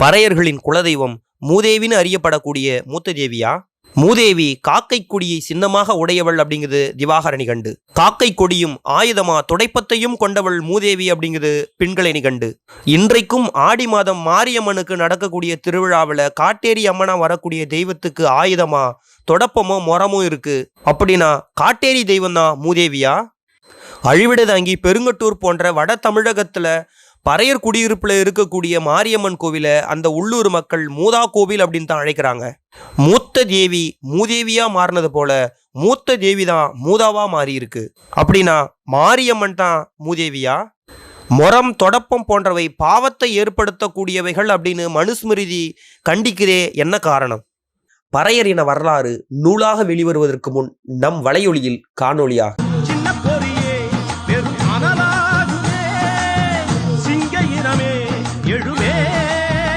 பறையர்களின் குலதெய்வம் மூதேவின்னு அறியப்படக்கூடிய மூத்த தேவியா? மூதேவி காக்கை கொடியை சின்னமாக உடையவள் அப்படிங்குது திவாகரணி கண்டு. காக்கை கொடியும் ஆயுதமா துடைப்பத்தையும் கொண்டவள் மூதேவி அப்படிங்குது பின்களை நிகண்டு இன்றைக்கும் ஆடி மாதம் மாரியம்மனுக்கு நடக்கக்கூடிய திருவிழாவில் காட்டேரி அம்மனா வரக்கூடிய தெய்வத்துக்கு ஆயுதமா தொடப்பமோ முறமோ இருக்கு. அப்படின்னா காட்டேரி தெய்வம் தான் மூதேவியா? அழிவிடதாங்கி பெருங்கட்டூர் போன்ற வட தமிழகத்தில் பறையர் குடியிருப்பில் இருக்கக்கூடிய மாரியம்மன் கோவிலை அந்த உள்ளூர் மக்கள் மூதா கோவில் அப்படின்னு தான் அழைக்கிறாங்க. மூத்த தேவி மூதேவியாக மாறினது போல மூத்த தேவி தான் மூதாவாக மாறி இருக்கு அப்படின்னா மாரியம்மன் தான் மூதேவியா? மொரம் தொடப்பம் போன்றவை பாவத்தை ஏற்படுத்தக்கூடியவைகள் அப்படின்னு மனுஸ்மிருதி கண்டிக்கிறே என்ன காரணம்? பறையர் இன வரலாறு நூலாக வெளிவருவதற்கு முன் நம் வலையொலியில் காணொளியாக. ルー。